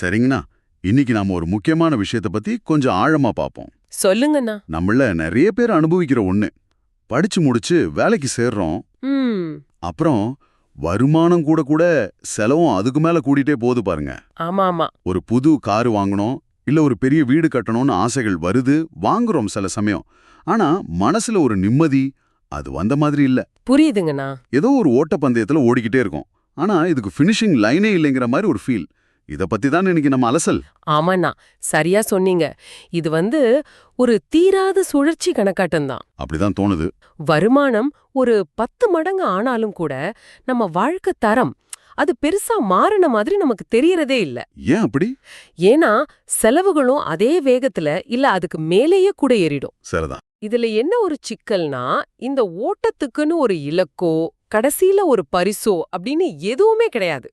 சரிங்கண்ணா. இன்னைக்கு நாம ஒரு முக்கியமான விஷயத்தை பத்தி கொஞ்சம் ஆழமா பார்ப்போம் சொல்லுங்கண்ணா. நம்மள நிறைய பேர் அனுபவிக்கிற ஒண்ணு. படிச்சு முடிச்சு வேலைக்கு சேர்றோம். அப்புறம் வருமானம் கூட கூட செலவும் அதுக்கு மேல கூடிட்டே போகுது பாருங்க. ஆமா ஆமா ஒரு புது காரு வாங்கணும் இல்ல ஒரு பெரிய வீடு கட்டணும்னு ஆசைகள் வருது வாங்குறோம் சில சமயம். ஆனா மனசுல ஒரு நிம்மதி அது வந்த மாதிரி இல்ல. புரியுதுங்கண்ணா. ஏதோ ஒரு ஓட்டப்பந்தயத்துல ஓடிக்கிட்டே இருக்கோம். ஆனா இதுக்கு ஃபினிஷிங் லைனே இல்லைங்கிற மாதிரி ஒரு ஃபீல் இத பத்தி தான் இன்னைக்கு நம்ம அலசல். ஆமாண்ணா சரியா சொன்னீங்க. இது வந்து ஒரு தீராத சுழற்சி கணக்காட்டம் தான். அப்படிதான் தோணுது. வருமானம் ஒரு பத்து மடங்கு ஆனாலும் கூட நம்ம வாழ்க்கை தரம் அது பெருசா மாறின மாதிரி நமக்கு தெரியறதே இல்ல. ஏன் அப்படி? ஏன்னா செலவுகளும் அதே வேகத்துல இல்ல அதுக்கு மேலேயே கூட ஏறிடும். சரிதான். இதுல என்ன ஒரு சிக்கல்னா இந்த ஓட்டத்துக்குன்னு ஒரு இலக்கோ கடைசியில ஒரு பரிசோ அப்படின்னு எதுவுமே கிடையாது.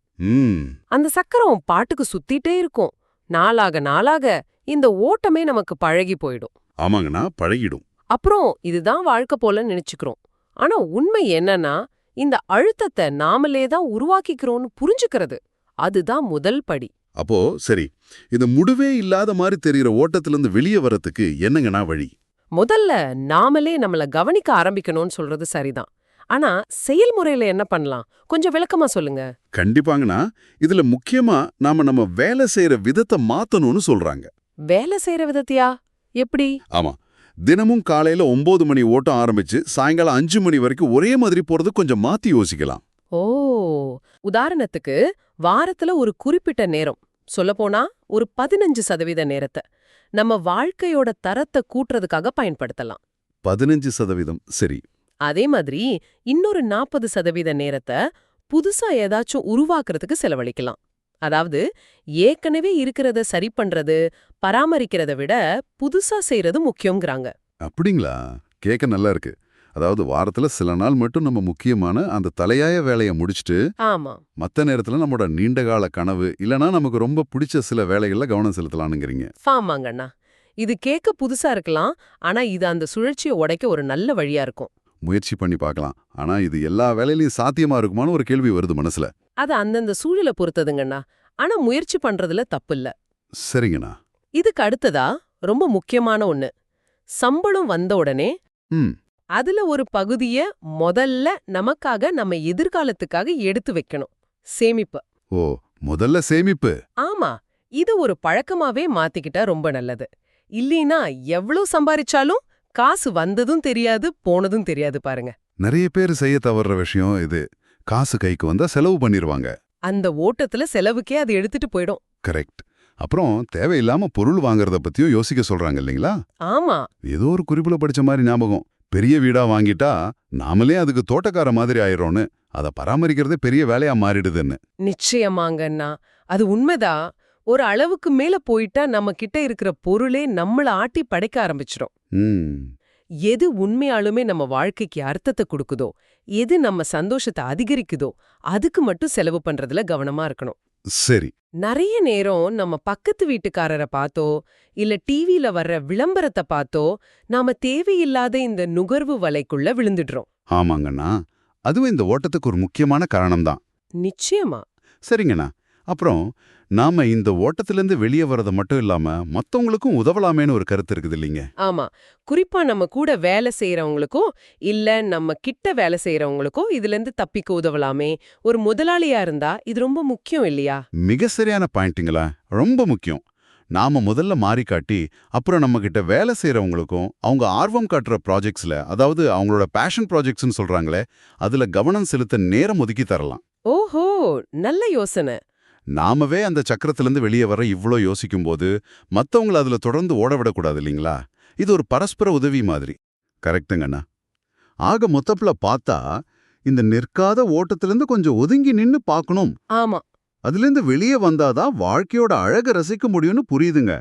அந்த சக்கரம் பாட்டுக்கு சுத்திட்டே இருக்கும். நாளாக நாளாக இந்த ஓட்டமே நமக்கு பழகி போயிடும். ஆமாங்கண்ணா பழகிடும். அப்புறம் இதுதான் வாழ்க்கை போல நினைச்சுக்கிறோம். ஆனா உண்மை என்னன்னா இந்த அழுத்தத்தை நாமளே தான் உருவாக்கிக்கிறோம்னு புரிஞ்சுக்கிறது. அதுதான் முதல் படி. அப்போ சரி இந்த முடிவே இல்லாத மாதிரி தெரியற ஓட்டத்துல இருந்து வெளியே வரத்துக்கு என்னங்கண்ணா வழி? முதல்ல நாமளே நம்மள கவனிக்க ஆரம்பிக்கணும்னு சொல்றது சரிதான். ஆனா செயல்முறையில என்ன பண்ணலாம்? கொஞ்சம் விளக்கமா சொல்லுங்க. கண்டிப்பாங்கண்ணா. இதுல முக்கியமா நாம நம்ம வேலை செய்யற விதத்தை மாத்தணும்னு சொல்றாங்க. வேலை செய்யற விதத்தியா? எப்படி? ஆமா. தினமும் காலையில ஒன்பது மணி ஓட்டம் ஆரம்பிச்சு சாயங்காலம் அஞ்சு மணி வரைக்கும் ஒரே மாதிரி போறது கொஞ்சம் மாத்தி யோசிக்கலாம். ஓ! உதாரணத்துக்கு வாரத்துல ஒரு குறிப்பிட்ட நேரம் சொல்லப்போனா ஒரு பதினஞ்சு சதவீத நேரத்தை நம்ம வாழ்க்கையோட தரத்தை கூட்டுறதுக்காக பயன்படுத்தலாம். பதினஞ்சு சதவீதம் சரி. அதே மாதிரி இன்னொரு நாற்பது சதவீத நேரத்தை புதுசா ஏதாச்சும் உருவாக்குறதுக்கு செலவழிக்கலாம். அதாவது ஏற்கனவே இருக்கிறத சரி பண்றது பராமரிக்கிறத விட புதுசா செய்யறது முக்கியங்கிறாங்க அப்படிங்களா? கேட்க நல்லா இருக்கு. அதாவது வாரத்துல சில நாள் மட்டும் நம்ம முக்கியமான அந்த தலையாய வேலையை முடிச்சுட்டு ஆமா. மத்த நேரத்துல நம்மளோட நீண்டகால கனவு இல்லனா நமக்கு ரொம்ப பிடிச்ச சில வேலைகள்ல கவனம் செலுத்தலாம்னுங்கிறீங்க ஆமாங்கண்ணா. இது கேட்க புதுசா இருக்கலாம் ஆனா இது அந்த சுழற்சியை உடைக்க ஒரு நல்ல வழியா இருக்கும். முயற்சி பண்ணி பார்க்கலாம். ஆனா இது எல்லா வேலையிலயும் சாத்தியமா இருக்குமான்னு ஒரு கேள்வி வருது மனசுல. அது அந்தந்த சூழலை பொறுத்ததுங்கண்ணா. ஆனா முயற்சி பண்றதுல தப்பில்ல. சரிங்கண்ணா. இதுக்கு அடுத்ததா ரொம்ப முக்கியமான ஒண்ணு. சம்பளம் வந்த உடனே அதுல ஒரு பகுதிய முதல்ல நமக்காக நம்ம எதிர்காலத்துக்காக எடுத்து வைக்கணும். சேமிப்பு. ஓ முதல்ல சேமிப்பு? ஆமா. இது ஒரு பழக்கமாவே மாத்திக்கிட்டா ரொம்ப நல்லது. இல்லீனா எவ்ளோ சம்பாரிச்சாலும் காசு வந்ததும் தெரியாது போனதும் தெரியாது பாருங்க. நிறைய பேர் செய்ய தவறுற விஷயம் இது. காசு கைக்கு வந்தா செலவு பண்ணிருவாங்க. அந்த ஓட்டத்துல செலவுக்கே அது எடுத்துட்டு போயிடும். கரெக்ட். அப்புறம் தேவையில்லாம பொருள் வாங்குறத பத்தியும் யோசிக்க சொல்றாங்க இல்லைங்களா? ஆமா. ஏதோ ஒரு குறிப்புல படிச்ச மாதிரி ஞாபகம். பெரிய வீடா வாங்கிட்டா நாமளே அதுக்கு தோட்டக்கார மாதிரி ஆயிரோன்னு அதை பராமரிக்கிறதே பெரிய வேலையா மாறிடுதுன்னு. நிச்சயமாங்கண்ணா. அது உண்மைதான். ஒரு அளவுக்கு மேல போயிட்டா நம்ம கிட்ட இருக்கிற பொருளே நம்மள ஆட்டி படைக்க ஆரம்பிச்சிடும் எது உண்மையாலுமே நம்ம வாழ்க்கைக்கு அர்த்தத்தை கொடுக்குதோ எது நம்ம சந்தோஷத்தை அதிகரிக்குதோ அதுக்கு மட்டும் செலவு பண்றதுல கவனமா இருக்கணும். சரி. நிறைய நேரம் நம்ம பக்கத்து வீட்டுக்காரரை பார்த்தோ இல்ல டிவில வர்ற விளம்பரத்தை பார்த்தோ நாம தேவையில்லாத இந்த நுகர்வு வலைக்குள்ள விழுந்துடுறோம். ஆமாங்கண்ணா. அதுவும் இந்த ஓட்டத்துக்கு ஒரு முக்கியமான காரணம்தான். நிச்சயமா. சரிங்கண்ணா. அப்புறம் நாம இந்த ஓட்டத்திலிருந்து வெளியே வர்றது மட்டும் இல்லாம மத்தவங்களுக்கும் உதவலாமேன்னு ஒரு கருத்து இருக்குது இல்லைங்க. ஆமா. குறிப்பா நம்ம கூட வேலை செய்யறவங்களுக்கோ இல்ல நம்ம கிட்ட வேலை செய்யறவங்களுக்கோ இதுல இருந்து தப்பிக்க உதவலாமே. ஒரு முதலாளியா இருந்தா இது ரொம்ப முக்கியம் இல்லையா? மிக சரியான பாயிண்ட்டுங்களா? ரொம்ப முக்கியம். நாம முதல்ல மாறி காட்டி அப்புறம் நம்ம கிட்ட வேலை செய்யறவங்களுக்கும் அவங்க ஆர்வம் காட்டுற ப்ராஜெக்ட்ஸ்ல அதாவது அவங்களோட பேஷன் ப்ராஜெக்ட்ஸ்னு சொல்றாங்களே அதுல கவனம் செலுத்த நேரம் ஒதுக்கி தரலாம். ஓஹோ! நல்ல யோசனை. நாமவே அந்த சக்கரத்திலிருந்து வெளியே வர இவ்ளோ யோசிக்கும்போது மத்தவங்கள அதுல தொடர்ந்து ஓட விடக்கூடாது இல்லைங்களா? இது ஒரு பரஸ்பர உதவி மாதிரி. கரெக்டுங்கண்ணா ஆக மொத்தப்புல பார்த்தா இந்த நிற்காத ஓட்டத்திலிருந்து கொஞ்சம் ஒதுங்கி நின்னு பார்க்கணும். ஆமா. அதிலிருந்து வெளியே வந்தாதான் வாழ்க்கையோட அழக ரசிக்க முடியும்னு புரியுதுங்க.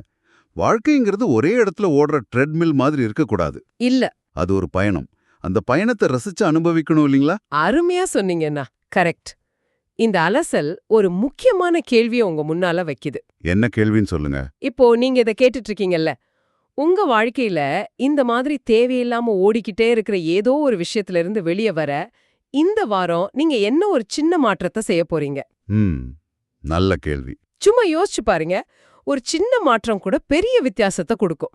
வாழ்க்கைங்கிறது ஒரே இடத்துல ஓடுற ட்ரெட்மில் மாதிரி இருக்கக்கூடாது. இல்ல. அது ஒரு பயணம். அந்த பயணத்தை ரசிச்சு அனுபவிக்கணும் இல்லைங்களா? அருமையா சொன்னீங்கண்ணா கரெக்ட். இந்த அலசல் ஒரு முக்கியமான கேள்வியை உங்க முன்னால வைக்குது. என்ன கேள்வின்னு சொல்லுங்க. இப்போ நீங்க இத கேட்டுட்டு இருக்கீங்கல்ல உங்க வாழ்க்கையில இந்த மாதிரி தேவையில்லாம ஓடிக்கிட்டே இருக்கிற ஏதோ ஒரு விஷயத்துல இருந்து வெளியே வர இந்த வாரம் நீங்க என்ன ஒரு சின்ன மாற்றத்தை செய்ய போறீங்க? நல்ல கேள்வி. சும்மா யோசிச்சு பாருங்க. ஒரு சின்ன மாற்றம் கூட பெரிய வித்தியாசத்தை கொடுக்கும்.